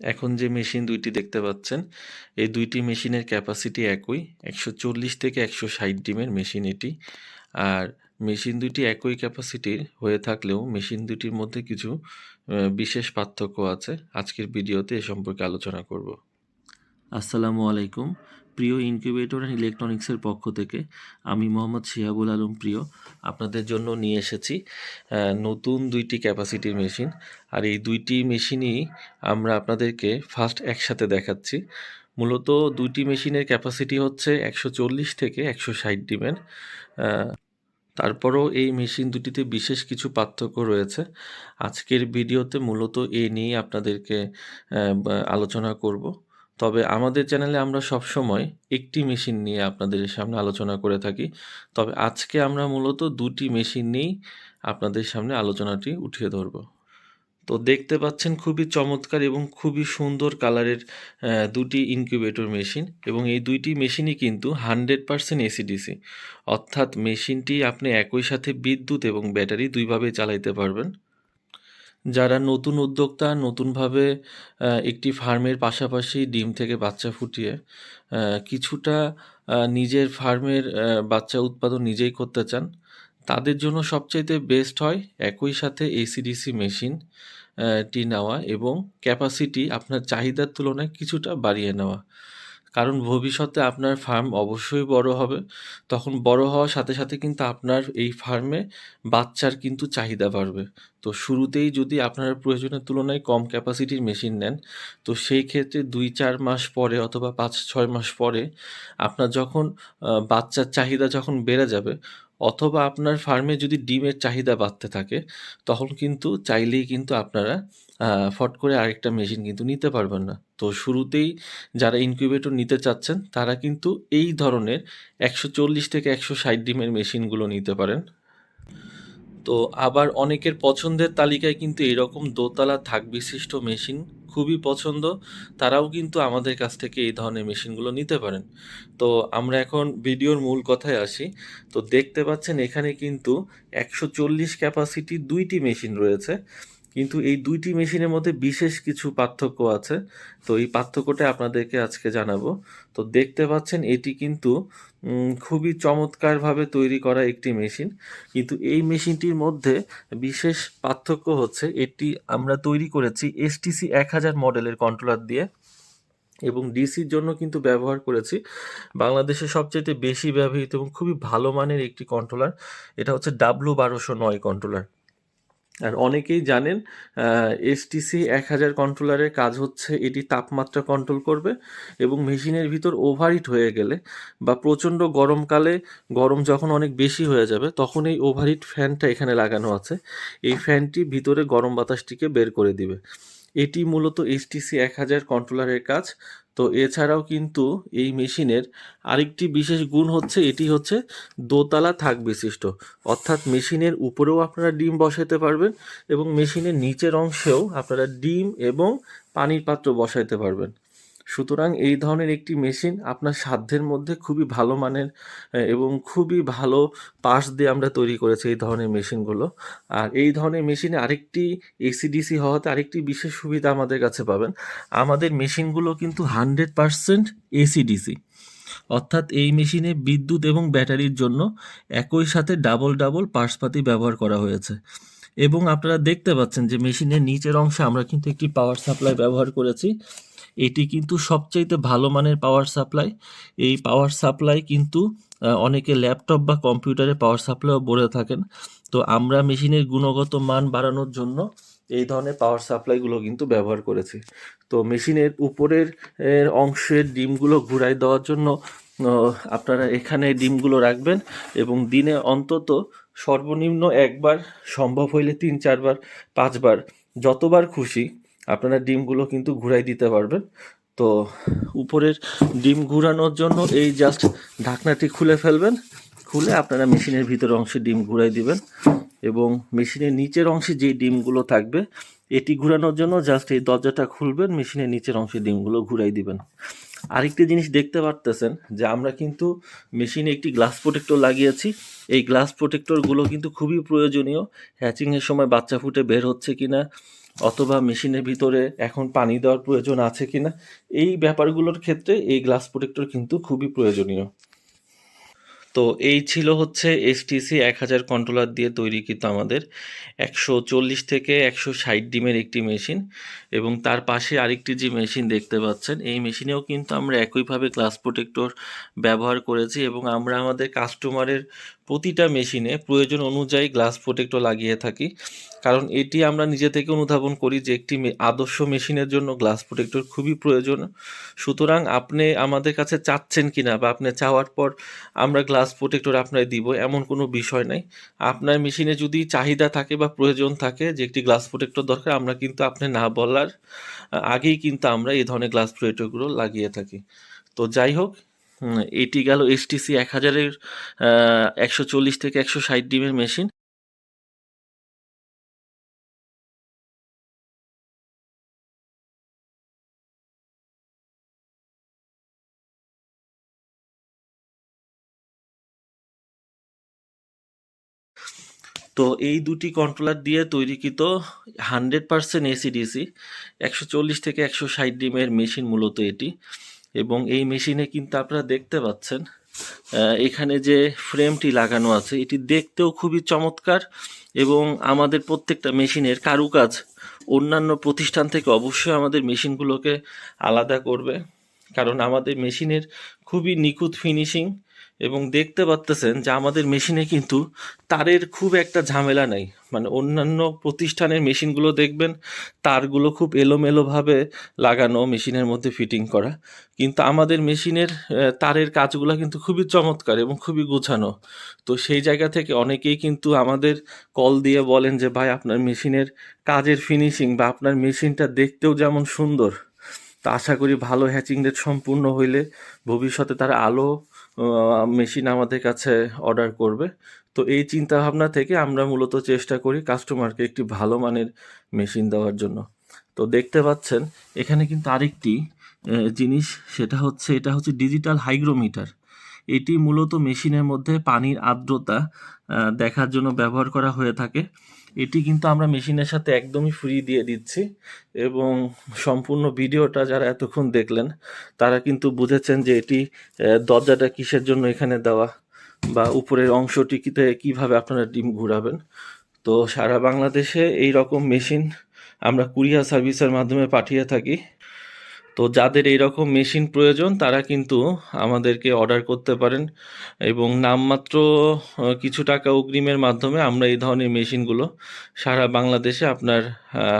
এখন যে মেশিন দুইটি দেখতে পাচ্ছেন, এই দুইটি মেশিনের ক্যাপাসিটি একই, একশো চল্লিশ থেকে একশো ষাট ডিমের মেশিন এটি। আর মেশিন দুটি একই ক্যাপাসিটির হয়ে থাকলেও মেশিন দুটির মধ্যে কিছু বিশেষ পার্থক্য আছে। আজকের ভিডিওতে এ সম্পর্কে আলোচনা করব। আসসালামু আলাইকুম। প্রিয় ইনকিউবেটর অ্যান্ড ইলেকট্রনিক্সের পক্ষ থেকে আমি মোহাম্মদ শিহাবুল আলম প্রিয়, আপনাদের জন্য নিয়ে এসেছি নতুন দুইটি ক্যাপাসিটির মেশিন। আর এই দুইটি মেশিনই আমরা আপনাদেরকে ফার্স্ট একসাথে দেখাচ্ছি। মূলত দুইটি মেশিনের ক্যাপাসিটি হচ্ছে একশো চল্লিশ থেকে একশো ষাট ডিমের। তারপরও এই মেশিন দুটিতে বিশেষ কিছু পার্থক্য রয়েছে। আজকের ভিডিওতে মূলত এ নিয়ে আপনাদেরকে আলোচনা করব। তবে আমাদের চ্যানেলে আমরা সবসময় একটি মেশিন নিয়ে আপনাদের সামনে আলোচনা করে থাকি। তবে আজকে আমরা মূলত দুটি মেশিন নিয়েই আপনাদের সামনে আলোচনাটি উঠিয়ে ধরব। তো দেখতে পাচ্ছেন খুবই চমৎকার এবং খুবই সুন্দর কালারের দুটি ইনকিউবেটর মেশিন এবং এই দুইটি মেশিনই কিন্তু হান্ড্রেড পারসেন্ট এসিডিসি। অর্থাৎ মেশিনটি আপনি একই সাথে বিদ্যুৎ এবং ব্যাটারি দুইভাবে চালাইতে পারবেন। যারা নতুন উদ্যোক্তা, নতুনভাবে একটি ফার্মের পাশাপাশি ডিম থেকে বাচ্চা ফুটিয়ে কিছুটা নিজের ফার্মের বাচ্চা উৎপাদন নিজেই করতে চান, তাদের জন্য সবচাইতে বেস্ট হয় একই সাথে এসিডিসি মেশিন টি নেওয়া এবং ক্যাপাসিটি আপনার চাহিদার তুলনায় কিছুটা বাড়িয়ে নেওয়া। কারণ ভবিষ্যতে আপনার ফার্ম অবশ্যই বড় হবে। তখন বড় হওয়ার সাথে সাথে কিন্তু আপনার এই ফার্মে বাচ্চার কিন্তু চাহিদা বাড়বে। তো শুরুতেই যদি আপনারা প্রয়োজনের তুলনায় কম ক্যাপাসিটির মেশিন নেন, তো সেই ক্ষেত্রে দুই চার মাস পরে অথবা পাঁচ ছয় মাস পরে আপনার যখন বাচ্চার চাহিদা যখন বেড়ে যাবে অথবা আপনার ফার্মে যদি ডিমের চাহিদা বাড়তে থাকে, তখন কিন্তু চাইলেই কিন্তু আপনারা ফট করে আরেকটা মেশিন কিন্তু নিতে পারবেন না। তো শুরুতেই যারা ইনকিউবেটর নিতে চাচ্ছেন, তারা কিন্তু এই ধরনের একশো চল্লিশ থেকে একশো ষাট ডিমের মেশিনগুলো নিতে পারেন। তো আবার অনেকের পছন্দের তালিকায় কিন্তু এরকম দোতলা থাক বিশিষ্ট মেশিন খুবই পছন্দ, তারাও কিন্তু আমাদের কাছ থেকে এই ধরনের মেশিনগুলো নিতে পারেন। তো আমরা এখন ভিডিওর মূল কথায় আসি। তো দেখতে পাচ্ছেন এখানে কিন্তু একশো চল্লিশ ক্যাপাসিটি দুইটি মেশিন রয়েছে। কিন্তু এই দুইটি মেশিনের মধ্যে বিশেষ কিছু পার্থক্য আছে। তো এই পার্থক্যটা আপনাদেরকে আজকে জানাব। তো দেখতে পাচ্ছেন, এটি কিন্তু খুবই চমৎকারভাবে তৈরি করা একটি মেশিন। কিন্তু এই মেশিনটির মধ্যে বিশেষ পার্থক্য হচ্ছে, এটি আমরা তৈরি করেছি এসটিসি এক হাজার মডেলের কন্ট্রোলার দিয়ে এবং ডিসির জন্য কিন্তু ব্যবহার করেছি। বাংলাদেশে সবচেয়ে বেশি ব্যবহৃত এবং খুবই ভালো মানের একটি কন্ট্রোলার, এটা হচ্ছে ডাব্লু বারোশো নয় কন্ট্রোলার। আর অনেকেই জানেন এসটিসি এক হাজার কন্ট্রোলারের কাজ হচ্ছে এটি তাপমাত্রা কন্ট্রোল করবে এবং মেশিনের ভিতর ওভারহিট হয়ে গেলে বা প্রচণ্ড গরমকালে গরম যখন অনেক বেশি হয়ে যাবে, তখন এই ওভারহিট ফ্যানটা এখানে লাগানো আছে। এই ফ্যানটি ভিতরে গরম বাতাসটিকে বের করে দিবে। এটি মূলত এইচটিসি এক হাজার কন্ট্রোলারের কাজ। তো এছাড়াও কিন্তু এই মেশিনের আরেকটি বিশেষ গুণ হচ্ছে, এটি হচ্ছে দোতলা থাক বিশিষ্ট। অর্থাৎ মেশিনের উপরেও আপনারা ডিম বসাতে পারবেন এবং মেশিনের নিচের অংশেও আপনারা ডিম এবং পানির পাত্র বসাইতে পারবেন। সুতরাং এই ধরনের একটি মেশিন আপনার সাধ্যের মধ্যে খুবই ভালো মানের এবং খুবই ভালো পার্টস দিয়ে আমরা তৈরি করেছি এই ধরনের মেশিনগুলো। আর এই ধরনের মেশিনে আরেকটি এসিডিসি হওয়াতে আরেকটি বিশেষ সুবিধা আমাদের কাছে পাবেন। আমাদের মেশিনগুলো কিন্তু হান্ড্রেড পারসেন্ট এসিডিসি। অর্থাৎ এই মেশিনে বিদ্যুৎ এবং ব্যাটারির জন্য একই সাথে ডাবল ডাবল পার্টসপাতি ব্যবহার করা হয়েছে। এবং আপনারা দেখতে পাচ্ছেন যে মেশিনের নিচের অংশে আমরা কিন্তু একটি পাওয়ার সাপ্লাই ব্যবহার করেছি। এটি কিন্তু সবচাইতে ভালো মানের পাওয়ার সাপ্লাই এই পাওয়ার সাপ্লাই কিন্তু অনেকে ল্যাপটপ বা কম্পিউটারে পাওয়ার সাপ্লাইও বলে থাকেন। তো আমরা মেশিনের গুণগত মান বাড়ানোর জন্য এই ধরনের পাওয়ার সাপ্লাইগুলো কিন্তু ব্যবহার করেছি। তো মেশিনের উপরের অংশের ডিমগুলো ঘুরাই দেওয়ার জন্য আপনারা এখানে ডিমগুলো রাখবেন এবং দিনে অন্তত সর্বনিম্ন একবার, সম্ভব হইলে তিন চারবার, পাঁচবার, যতবার খুশি আপনারা ডিমগুলো কিন্তু ঘুরাই দিতে পারবেন। তো উপরের ডিম ঘুরানোর জন্য এই জাস্ট ঢাকনাটি খুলে ফেলবেন। খুলে আপনারা মেশিনের ভিতর অংশে ডিম ঘুরাই দিবেন এবং মেশিনের নিচের অংশে যে ডিমগুলো থাকবে, এটি ঘুরানোর জন্য জাস্ট এই দরজাটা খুলবেন, মেশিনের নিচের অংশে ডিমগুলো ঘুরাই দিবেন। আরেকটি জিনিস দেখতে পারতেছেন যে আমরা কিন্তু মেশিনে একটি গ্লাস প্রোটেক্টর লাগিয়েছি। এই গ্লাস প্রোটেক্টরগুলো কিন্তু খুবই প্রয়োজনীয়। হ্যাচিংয়ের সময় বাচ্চা ফুটে বের হচ্ছে কি না অথবা মেশিনের ভিতরে এখন পানি দেওয়ার প্রয়োজন আছে কি না এই ব্যাপারগুলোর ক্ষেত্রে এই গ্লাস প্রোটেক্টর কিন্তু খুবই প্রয়োজনীয়। তো এই ছিল হচ্ছে এসটিসি এক হাজার কন্ট্রোলার দিয়ে তৈরি কিন্তু আমাদের একশো চল্লিশ থেকে একশো ষাট ডিমের একটি মেশিন এবং তার পাশে আরেকটি যে মেশিন দেখতে পাচ্ছেন, এই মেশিনেও কিন্তু আমরা একইভাবে গ্লাস প্রোটেক্টর ব্যবহার করেছি এবং আমরা আমাদের কাস্টমারের প্রতিটা মেশিনে প্রয়োজন অনুযায়ী গ্লাস প্রোটেক্টর লাগিয়ে থাকি। কারণ এটি আমরা নিজে থেকে অনুধাবন করি যে একটি আদর্শ মেশিনের জন্য গ্লাস প্রোটেক্টর খুবই প্রয়োজন। সুতরাং আপনি আমাদের কাছে চাচ্ছেন কি না বা আপনি চাওয়ার পর আমরা গ্লাস প্রোটেক্টর আপনার দিব, এমন কোনো বিষয় নাই। আপনার মেশিনে যদি চাহিদা থাকে বা প্রয়োজন থাকে যে একটি গ্লাস প্রোটেক্টর দরকার, আমরা কিন্তু আপনি না বলার আগেই কিন্তু আমরা এই ধরনের গ্লাস প্রোটেক্টরগুলো লাগিয়ে থাকি। তো যাই হোক এটি গেল এসটিসি এক হাজারের একশো চল্লিশ থেকে একশো ষাট ডিমের মেশিন। তো এই দুটি কন্ট্রোলার দিয়ে তৈরিকৃত হান্ড্রেড পার্সেন্ট এসিডিসি একশো চল্লিশ থেকে একশো ষাট ডিমের মেশিন মূলত এটি। এবং এই মেশিনে কিন্তু আপনারা দেখতে পাচ্ছেন এখানে যে ফ্রেমটি লাগানো আছে, এটি দেখতেও খুবই চমৎকার এবং আমাদের প্রত্যেকটা মেশিনের কারুকাজ অন্যান্য প্রতিষ্ঠান থেকে অবশ্যই আমাদের মেশিনগুলোকে আলাদা করবে, কারণ আমাদের মেশিনের খুবই নিখুঁত ফিনিশিং এবং দেখতে পাচ্তেছেন যে আমাদের মেশিনে কিন্তু তারের খুব একটা ঝামেলা নাই। মানে অন্যান্য প্রতিষ্ঠানের মেশিনগুলো দেখবেন, তারগুলো খুব এলোমেলোভাবে লাগানো মেশিনের মধ্যে ফিটিং করা। কিন্তু আমাদের মেশিনের তারের কাজগুলো কিন্তু খুবই চমৎকার এবং খুবই গোছানো। তো সেই জায়গা থেকে অনেকেই কিন্তু আমাদের কল দিয়ে বলেন যে, ভাই, আপনার মেশিনের কাজের ফিনিশিং বা আপনার মেশিনটা দেখতেও যেমন সুন্দর। তা আশা করি ভালো হ্যাচিং রেট সম্পূর্ণ হইলে ভবিষ্যতে তারা আলো মেশিন আমাদের কাছে অর্ডার করবে। তো এই চিন্তা ভাবনা থেকে আমরা মূলত চেষ্টা করি কাস্টমারকে একটি ভালো মানের মেশিন দেওয়ার জন্য। তো দেখতে পাচ্ছেন, এখানে কিন্তু আরেকটি জিনিস, সেটা হচ্ছে, এটা হচ্ছে ডিজিটাল হাইগ্রোমিটার এটি মূলত মেশিনের মধ্যে পানির আর্দ্রতা দেখার জন্য ব্যবহার করা হয়ে থাকে। এটি কিন্তু আমরা মেশিনের সাথে একদমই ফ্রি দিয়ে দিচ্ছি এবং সম্পূর্ণ ভিডিওটা যারা এতক্ষণ দেখলেন, তারা কিন্তু বুঝেছেন যে এটি দরজাটা কিসের জন্য এখানে দেওয়া বা উপরের অংশটিতে কীভাবে আপনারা ডিম ঘুরাবেন। তো সারা বাংলাদেশে এই রকম মেশিন আমরা কুরিয়ার সার্ভিসের মাধ্যমে পাঠিয়ে থাকি। তো যাদের এই রকম মেশিন প্রয়োজন, তারা কিন্তু আমাদেরকে অর্ডার করতে পারেন। এবং নামমাত্র কিছু টাকা অগ্রিমের মাধ্যমে আমরা এই ধরনের মেশিনগুলো সারা বাংলাদেশে আপনার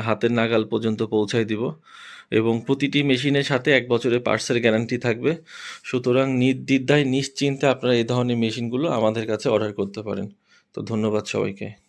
হাতের নাগাল পর্যন্ত পৌঁছায় দিব। এবং প্রতিটি মেশিনের সাথে এক বছরের পার্সের গ্যারান্টি থাকবে। সুতরাং নির্দ্বিধায়, নিশ্চিন্তে আপনারা এই ধরনের মেশিনগুলো আমাদের কাছে অর্ডার করতে পারেন। তো ধন্যবাদ সবাইকে।